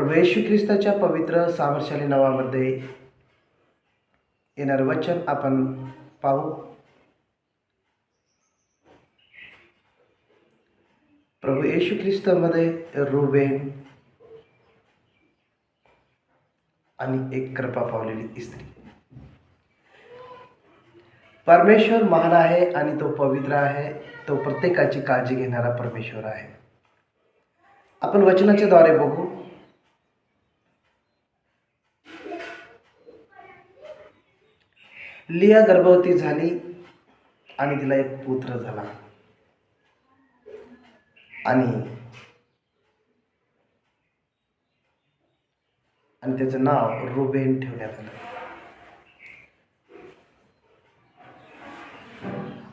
प्रभू येशू ख्रिस्ताच्या पवित्र सामर्थ्याली नावामध्ये येणारं वचन आपण पाहू. प्रभू येशू ख्रिस्तामध्ये रुबेन आणि एक कृपा पावलेली स्त्री. परमेश्वर महान आहे आणि तो पवित्र आहे. तो प्रत्येकाची काळजी घेणारा परमेश्वर आहे. आपण वचनाच्या द्वारे बघू. लिया गर्भवती झाली आणि तिला एक पुत्र झाला. आणि आणि त्याचं नाव रुबेन ठेवण्यात आलं.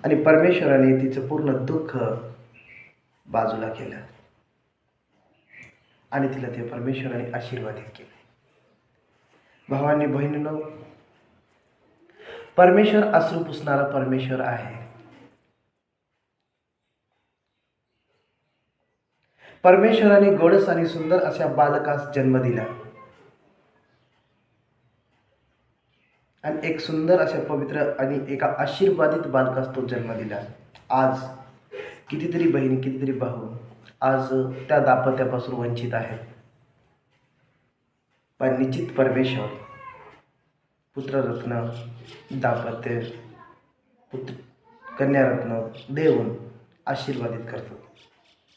आणि परमेश्वराने तिचं पूर्ण दुःख बाजूला केलं. आणि तिला ते परमेश्वराने आशीर्वादित केले. भावांनी बहिणीनं परमेश्वर अश्रू पुसणारा परमेश्वर आहे. परमेश्वराने गोडस आणि सुंदर अशा बालकास जन्म दिला. आणि एक सुंदर अशा पवित्र आणि एका आशीर्वादित बालकास तो जन्म दिला. आज कितीतरी बहीण कितीतरी भाऊ आज त्या दाम्पत्यापासून वंचित आहेत. पण निश्चित परमेश्वर पुत्ररत्न दाम्पत्य पुत्र कन्यारत्न देऊन आशीर्वादित करतो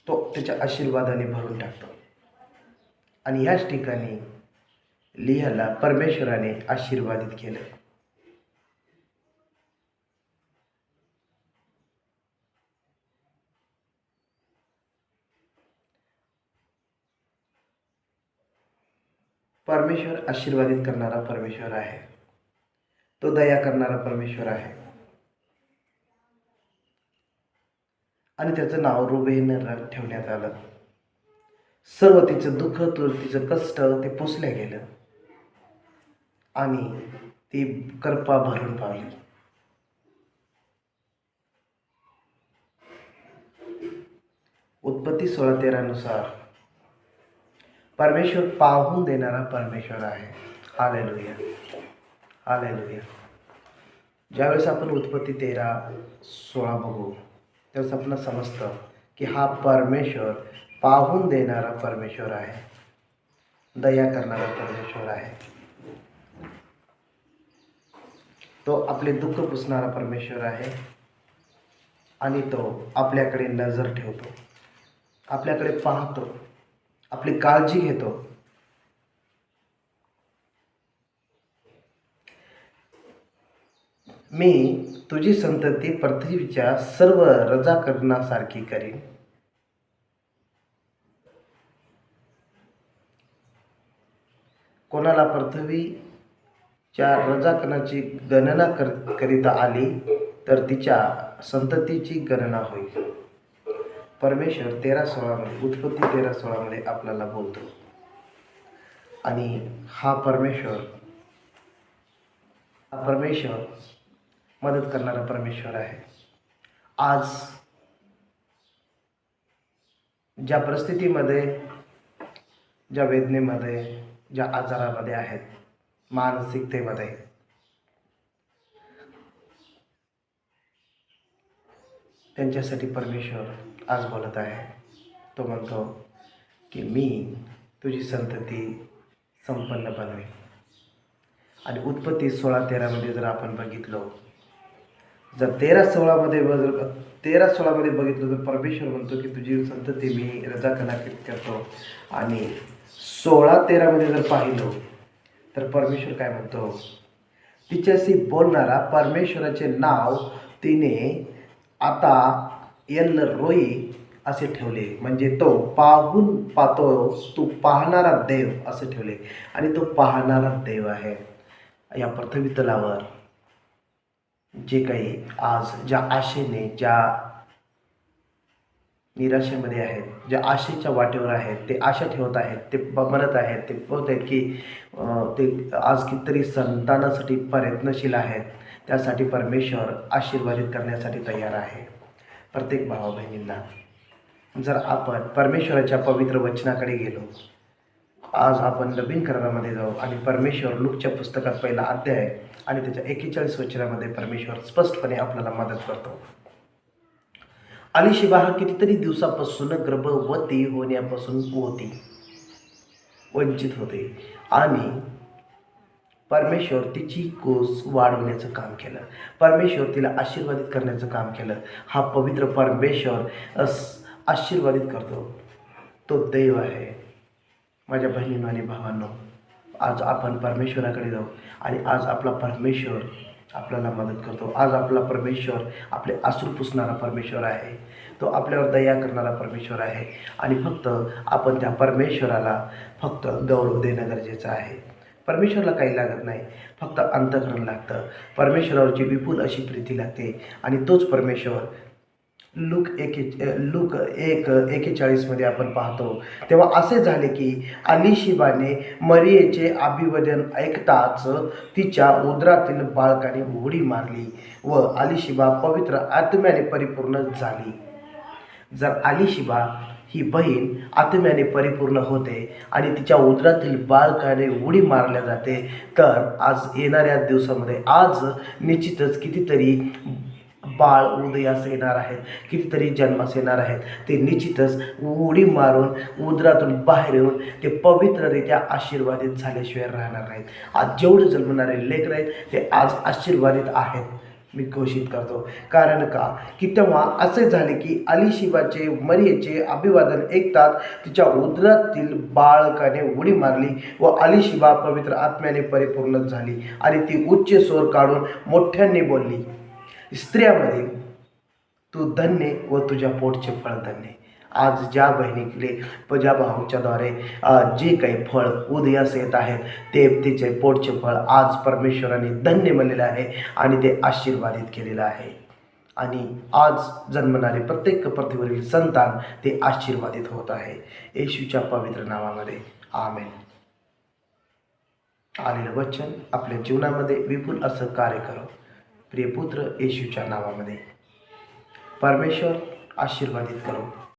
तो त्याच्या आशीर्वादाने भरून टाकतो. आणि याच ठिकाणी लिहायला परमेश्वराने आशीर्वादित केलं. परमेश्वर आशीर्वादित करणारा परमेश्वर आहे. तो दया करणारा परमेश्वर आहे. आणि त्याचं नाव रुबेन ठेवण्यात आलं. सर्व तिचं दुःख तिचं कष्ट ते पुसल्या गेलं. आणि ती करपा भरून पावली. उत्पत्ती सोळा तेरानुसार परमेश्वर पाहून देणारा परमेश्वर आहे. हालेलुया. आलेलुया ज्यावेळेस आपण उत्पत्ती तेरा सोळा बघू त्यावेळेस आपण समजतं की हा परमेश्वर पाहून देणारा परमेश्वर आहे. दया करणारा परमेश्वर आहे. तो आपले दुःख पुसणारा परमेश्वर आहे आणि तो आपल्याकडे नजर ठेवतो. आपल्याकडे पाहतो. आपली काळजी घेतो. मी तुझी संतती पृथ्वीच्या सर्व रजाकरणासारखी करीन. कोणाला पृथ्वीच्या रजाकरणाची गणना कर करिता आली तर तिच्या संततीची गणना होईल. परमेश्वर तेरा सोळामध्ये उत्पत्ती तेरा सोळामध्ये आपल्याला बोलतो. आणि हा परमेश्वर हा परमेश्वर मदत करणारा परमेश्वर आहे. आज ज्या परिस्थितीमध्ये ज्या वेदनेमध्ये ज्या आजारामध्ये आहेत मानसिकतेमध्ये त्यांच्यासाठी परमेश्वर आज बोलत आहे. तो म्हणतो की मी तुझी संतती संपन्न बनवेन. आणि उत्पत्ती सोळा तेरामध्ये जर आपण बघितलो जर तेरा सोळामध्ये जर तेरा सोळामध्ये बघितलं तर परमेश्वर म्हणतो की तुझी संतती मी रजाकलाकित करतो. आणि सोळा तेरामध्ये जर पाहिलो तर परमेश्वर काय म्हणतो? तिच्याशी बोलणारा परमेश्वराचे नाव तिने आता एल रोई असे ठेवले. म्हणजे तो पाहून पाहतो तू पाहणारा देव असे ठेवले. आणि तो पाहणारा देव आहे. या पृथ्वी तलावर जे काही आज ज्या आशेने ज्या निराशेमध्ये आहेत ज्या आशेच्या वाटेवर आहेत ते आशा ठेवत आहेत ते म्हणत आहेत ते बोलत आहेत की ते आज कितीतरी संतानासाठी प्रयत्नशील आहेत. त्यासाठी परमेश्वर आशीर्वादित करण्यासाठी तयार आहे. प्रत्येक भावा बहिणींना जर आपण परमेश्वराच्या पवित्र वचनाकडे गेलो आज आपण नवीन करारामध्ये जाऊ आणि परमेश्वर लुकच्या पुस्तकात पहिला अध्याय आणि त्याच्या एकेचाळीस वचनामध्ये परमेश्वर स्पष्टपणे आपल्याला मदत करतो. अलिशिबा हा कितीतरी दिवसापासून गर्भवती होण्यापासून होती. वंचित होते. आणि परमेश्वर तिची कोस वाढवण्याचं काम केलं. परमेश्वर तिला आशीर्वादित करण्याचं काम केलं. हा पवित्र परमेश्वर अस आशीर्वादित करतो. तो देव आहे. माझ्या बहिणी आणि भावांनो आज आपण परमेश्वराकडे जाऊ आणि आज आपला परमेश्वर आपल्याला मदत करतो. आज आपला परमेश्वर आपले आसरू पुसणारा परमेश्वर आहे. तो आपल्यावर दया करणारा परमेश्वर आहे. आणि फक्त आपण त्या परमेश्वराला फक्त गौरव देणं गरजेचं आहे. परमेश्वरला काही लागत नाही. फक्त अंतकरण लागतं. परमेश्वरावरची विपुल अशी प्रीती लागते. आणि तोच परमेश्वर लुक एके लुक एक एकेचाळीसमध्ये आपण पाहतो. तेव्हा असे झाले की अलिशिबाने मरियेचे अभिवदन ऐकताच तिच्या उदरातील बाळकाने उडी मारली व अलिशिबा पवित्र आत्म्याने परिपूर्ण झाली. जर अलिशिबा ही बहीण आत्म्याने परिपूर्ण होते आणि तिच्या उदरातील बाळकाने उडी मारल्या जाते तर आज येणाऱ्या दिवसामध्ये आज निश्चितच कितीतरी बाळ उदयास येणार आहेत कितीतरी जन्मास येणार आहेत. ते निश्चितच उडी मारून उदरातून बाहेर येऊन ते पवित्ररित्या आशीर्वादित झाल्याशिवाय राहणार नाहीत. आज जेवढे जन्मणारे लेकर आहेत ते आज आशीर्वादित आहेत. मी घोषित करतो कारण का? की तेव्हा असे झाले की अलिशिबाचे मरियेचे अभिवादन ऐकतात तिच्या उदरातील बाळकाने उडी मारली व अलिशिबा पवित्र आत्म्याने परिपूर्ण झाली आणि ती उच्च स्वर काढून मोठ्यांनी बोलली स्त्रियामध्ये तू धन्य व तुझ्या पोटचे फळ धन्य. आज ज्या बहिणीकडे व ज्या भाऊच्याद्वारे जे काही फळ उदयास येत आहेत ते तिचे पोटचे फळ आज परमेश्वराने धन्य म्हणलेलं आहे आणि ते आशीर्वादित केलेलं आहे. आणि आज जन्मणारे प्रत्येक पृथ्वीवरील संतान ते आशीर्वादित होत आहे. येशूच्या पवित्र नावामध्ये आमेन. आलेलं वचन आपल्या जीवनामध्ये विपुल असं कार्य करो. प्रियपुत्र येशूच्या नावामध्ये. परमेश्वर आशीर्वादित करो.